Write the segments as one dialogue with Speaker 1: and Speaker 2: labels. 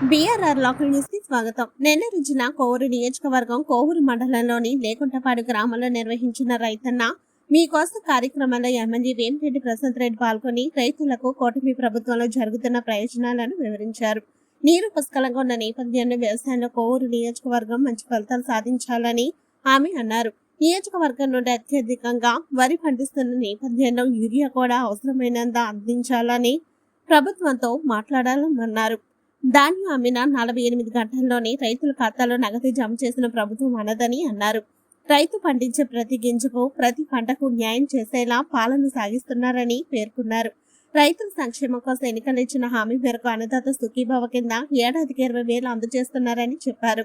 Speaker 1: BRR local న్యూస్కి స్వాగతం. నిన్న జిల్లా కోవూరు నియోజకవర్గం కోవూరు మండలంలోని లేకుంటపాడు గ్రామంలో నిర్వహించిన రైతన్న మీకోసం కార్యక్రమంలో ఎమ్మెల్యే వేమిరెడ్డి ప్రశాంత్ రెడ్డి పాల్గొని రైతులకు కూటమి ప్రభుత్వంలో జరుగుతున్న ప్రయోజనాలను వివరించారు. నీరు పుష్కలంగా ఉన్న నేపథ్యంలో వ్యవసాయంలో కోవూరు నియోజకవర్గం మంచి ఫలితాలు సాధించాలని ఆమె అన్నారు. నియోజకవర్గం నుండి అత్యధికంగా వరి పండిస్తున్న నేపథ్యంలో యూరియా కూడా అవసరమైనంత అందించాలని ప్రభుత్వంతో మాట్లాడాలన్నారు. ధాన్యం అమ్మిన నలభై ఎనిమిది గంటల్లోనే రైతుల ఖాతాలో నగదు జమ చేసిన ప్రభుత్వం అనదని అన్నారు. రైతు పండించే ప్రతి గింజకు ప్రతి పంటకు న్యాయం చేసేలా పాలన సాగిస్తున్నారని పేర్కొన్నారు. రైతుల సంక్షేమం కోసం ఎన్నికలు ఇచ్చిన హామీ మేరకు అన్నదాత సుఖీభావ కింద ఏడాదికి ఇరవై వేలు అందజేస్తున్నారని చెప్పారు.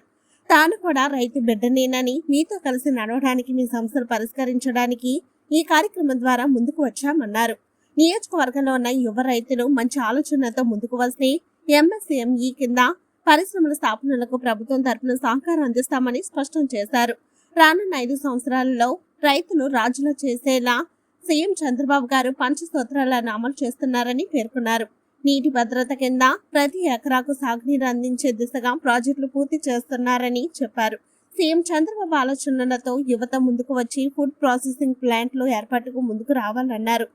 Speaker 1: తాను కూడా రైతు బిడ్డనేనని మీతో కలిసి నడవడానికి మీ సమస్యలు పరిష్కరించడానికి ఈ కార్యక్రమం ద్వారా ముందుకు వచ్చామన్నారు. నియోజకవర్గంలో ఉన్న యువ రైతులు మంచి ఆలోచనలతో ముందుకు వస్తే ఎంఎస్ఎంఈ కింద పరిశ్రమల స్థాపనలకు ప్రభుత్వం తరపున సహకారం అందిస్తామని స్పష్టం చేశారు. రానున్న ఐదు సంవత్సరాలలో రైతులు రాజులు చేసేలా సీఎం చంద్రబాబు గారు పంచసూత్రాలను అమలు చేస్తున్నారని పేర్కొన్నారు. నీటి భద్రత కింద ప్రతి ఎకరాకు సాగునీరు అందించే దిశగా ప్రాజెక్టులు పూర్తి చేస్తున్నారని చెప్పారు. సీఎం చంద్రబాబు ఆలోచనలతో యువత ముందుకు వచ్చి ఫుడ్ ప్రాసెసింగ్ ప్లాంట్లు ఏర్పాటుకు ముందుకు రావాలన్నారు.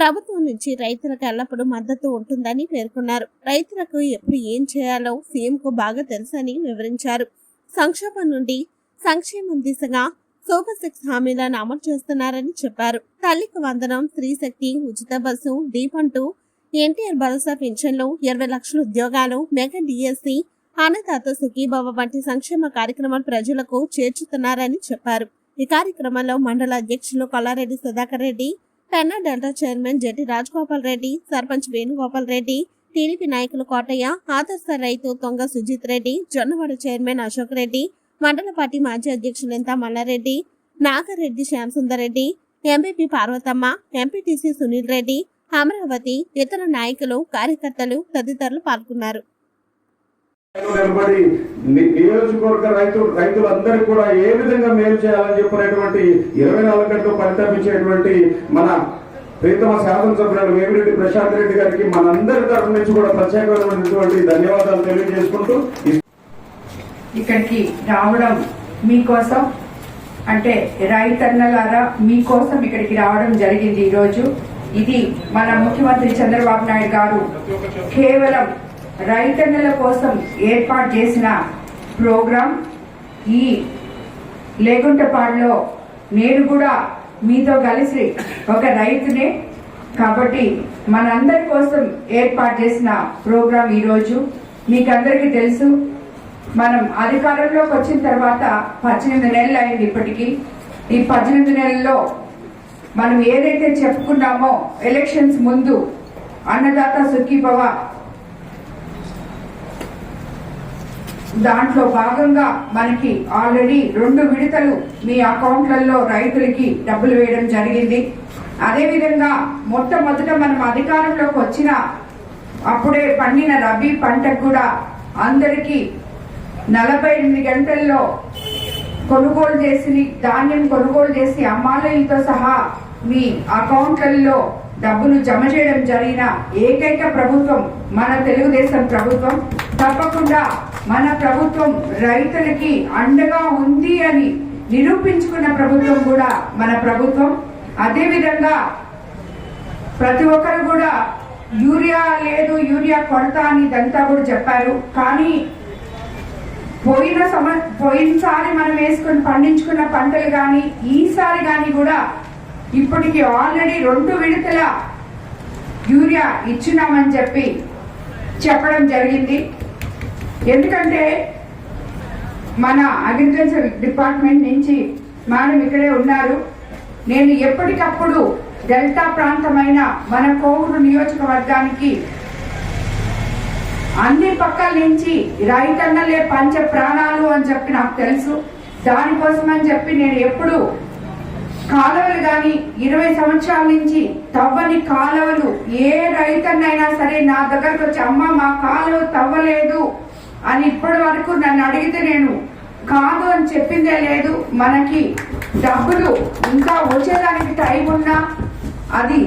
Speaker 1: ప్రభుత్వం నుంచి రైతులకు ఎల్లప్పుడూ మద్దతు ఉంటుందని పేర్కొన్నారు. రైతులకు ఎప్పుడు ఏం చేయాలో సీఎం కు బాగా తెలుసని వివరించారు. సంక్షోభం నుండి సంక్షేమం దిశగా సూపర్ సిక్స్ హామీలను అమలు చేస్తున్నారని చెప్పారు. తల్లికి వందనం స్త్రీ శక్తి ఉచిత బస్సు దీపంటూ ఎన్టీఆర్ భరోసా పింఛన్లు ఇరవై లక్షల ఉద్యోగాలు మెగా డిఎస్సి అన్నదాత సుఖీభవ వంటి సంక్షేమ కార్యక్రమాలు ప్రజలకు చేర్చుతున్నారని చెప్పారు. ఈ కార్యక్రమంలో మండల అధ్యక్షులు Kollareddy Sudhakar Reddy Penna delta chairman Jetti Rajagopal Reddy sarpanch Venugopal Reddy TDP నాయకులు కోటయ్య ఆదర్శ రైతు తొంగ సుజిత్ రెడ్డి జొన్నవాడ చైర్మన్ అశోక్ రెడ్డి మండల పార్టీ మాజీ అధ్యక్షులు ఎంత మల్లారెడ్డి నాగరెడ్డి శ్యామసుందర్ రెడ్డి ఎంపీపీ పార్వతమ్మ ఎంపీటీసీ సునీల్ రెడ్డి అమరావతి ఇతర నాయకులు కార్యకర్తలు తదితరులు పాల్గొన్నారు.
Speaker 2: నిలబడి నియోజకవర్గ రైతు రైతులందరికీ కూడా ఏ విధంగా మేలు చేయాలని చెప్పినటువంటి ఇరవై నాలుగు గంటలు పరితపించేటువంటి మన ప్రీతమ శాసనసభ్యుడు వేమిరెడ్డి ప్రశాంత్ రెడ్డి గారికి మనందరి తరఫు నుంచి కూడా ప్రత్యేకమైనటువంటి ధన్యవాదాలు తెలియజేసుకుంటూ
Speaker 3: ఇక్కడికి రావడం మీకోసం అంటే రైతన్నలారా మీకోసం ఇక్కడికి రావడం జరిగింది ఈరోజు. ఇది మన ముఖ్యమంత్రి చంద్రబాబు నాయుడు గారు కేవలం రైతన్నల కోసం ఏర్పాటు చేసిన ప్రోగ్రాం ఈ లేకుంటపాడులో నేను కూడా మీతో కలిసి ఒక రైతునే కాబట్టి మనందరి కోసం ఏర్పాటు చేసిన ప్రోగ్రాం ఈరోజు. మీకందరికీ తెలుసు మనం అధికారంలోకి వచ్చిన తర్వాత పద్దెనిమిది నెలలు అయింది ఇప్పటికీ. ఈ పద్దెనిమిది నెలల్లో మనం ఏదైతే చెప్పుకున్నామో ఎలక్షన్స్ ముందు అన్నదాత సుఖీభవ దాంట్లో భాగంగా మనకి ఆల్రెడీ రెండు విడతలు మీ అకౌంట్లలో రైతులకి డబ్బులు వేయడం జరిగింది. అదేవిధంగా మొట్టమొదట మనం అధికారంలోకి వచ్చిన అప్పుడే పండిన రబీ పంటకు కూడా అందరికీ నలభై ఎనిమిది గంటల్లో కొనుగోలు చేసి ధాన్యం కొనుగోలు చేసి అమ్మాలయంతో సహా మీ అకౌంట్లలో డబ్బులు జమ చేయడం జరిగిన ఏకైక ప్రభుత్వం మన తెలుగుదేశం ప్రభుత్వం. తప్పకుండా మన ప్రభుత్వం రైతులకి అండగా ఉంది అని నిరూపించుకున్న ప్రభుత్వం కూడా మన ప్రభుత్వం. అదేవిధంగా ప్రతి ఒక్కరు కూడా యూరియా లేదు యూరియా కొరత అని ఇదంతా కూడా చెప్పారు. కానీ పోయిన సమ పోయినసారి మనం వేసుకుని పండించుకున్న పంటలు కానీ ఈసారి కానీ కూడా ఇప్పటికి ఆల్రెడీ రెండు విడతల యూరియా ఇచ్చినామని చెప్పి చెప్పడం జరిగింది. ఎందుకంటే మన అగ్రికల్చర్ డిపార్ట్మెంట్ నుంచి మేడం ఇక్కడే ఉన్నారు. నేను ఎప్పటికప్పుడు డెల్టా ప్రాంతమైన మన కోవూరు నియోజకవర్గానికి అన్ని పక్కల నుంచి రైతన్నలే పంచ ప్రాణాలు అని చెప్పి నాకు తెలుసు. దానికోసం అని చెప్పి నేను ఎప్పుడు కాలువలు కానీ ఇరవై సంవత్సరాల నుంచి తవ్వని కాలువలు ఏ రైతన్నైనా సరే నా దగ్గరకు వచ్చి అమ్మ మా కాలువ తవ్వలేదు అని ఇప్పటి వరకు నన్ను అడిగితే నేను కాదు అని చెప్పిందే లేదు. మనకి డబ్బులు ఇంకా వచ్చేదానికి టైం ఉన్నా అది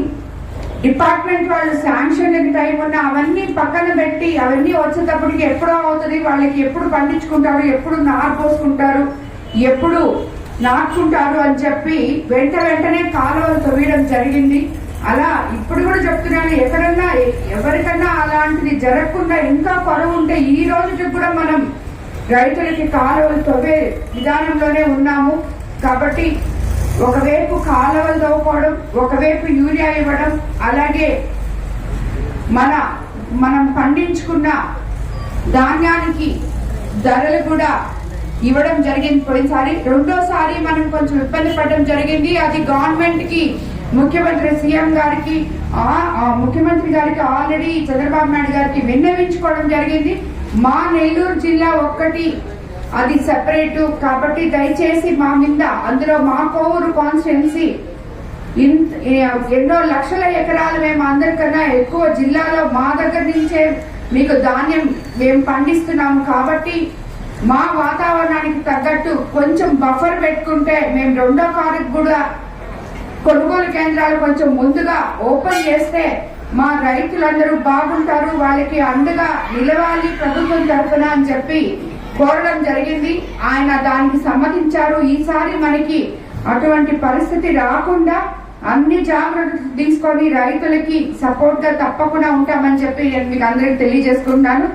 Speaker 3: డిపార్ట్మెంట్ వాళ్ళు శాంక్షన్ టైం ఉన్న అవన్నీ పక్కన పెట్టి అవన్నీ వచ్చేటప్పటికి ఎప్పుడో అవుతుంది. వాళ్ళకి ఎప్పుడు పండించుకుంటారు ఎప్పుడు నారు పోసుకుంటారు ఎప్పుడు నాటుకుంటారు అని చెప్పి వెంట వెంటనే కాలువలు తవ్వడం జరిగింది. అలా ఇప్పుడు కూడా చెప్తున్నాను ఎక్కడన్నా ఎవరికన్నా అలాంటిది జరగకుండా ఇంకా కొరవు ఉంటే ఈ రోజుకి కూడా మనం రైతులకి కాలువలు తవ్వే విధానంలోనే ఉన్నాము. కాబట్టి ఒకవైపు కాలువలు తవ్వుకోవడం ఒకవైపు యూరియా ఇవ్వడం అలాగే మన మనం పండించుకున్న ధాన్యానికి ధరలు కూడా ఇవ్వడం జరిగింది. పోయినసారి రెండోసారి మనం కొంచెం ఇబ్బంది పడడం జరిగింది. అది గవర్నమెంట్కి ముఖ్యమంత్రి సీఎం గారికి ముఖ్యమంత్రి గారికి ఆల్రెడీ చంద్రబాబు నాయుడు గారికి విన్నవించుకోవడం జరిగింది. మా నెల్లూరు జిల్లా ఒక్కటి అది సెపరేట్ కాబట్టి దయచేసి మా మీద అందులో మా కోవూరు కాన్స్టిట్యున్సీ ఎన్నో లక్షల ఎకరాలు మేము అందరికన్నా ఎక్కువ జిల్లాలో మా దగ్గర నుంచే మీకు ధాన్యం మేము పండిస్తున్నాము. కాబట్టి మా వాతావరణానికి తగ్గట్టు కొంచెం బఫర్ పెట్టుకుంటే మేము రెండో కారుకు కూడా కొనుగోలు కేంద్రాలు కొంచెం ముందుగా ఓపెన్ చేస్తే మా రైతులందరూ బాగుంటారు వాళ్ళకి అండగా నిలవాలి ప్రభుత్వం తరఫున అని చెప్పి కోరడం జరిగింది. ఆయన దానికి సమ్మతించారు. ఈసారి మనకి అటువంటి పరిస్థితి రాకుండా అన్ని జాగ్రత్తలు తీసుకొని రైతులకి సపోర్ట్గా తప్పకుండా ఉంటామని చెప్పి నేను మీకు అందరికి తెలియజేసుకుంటాను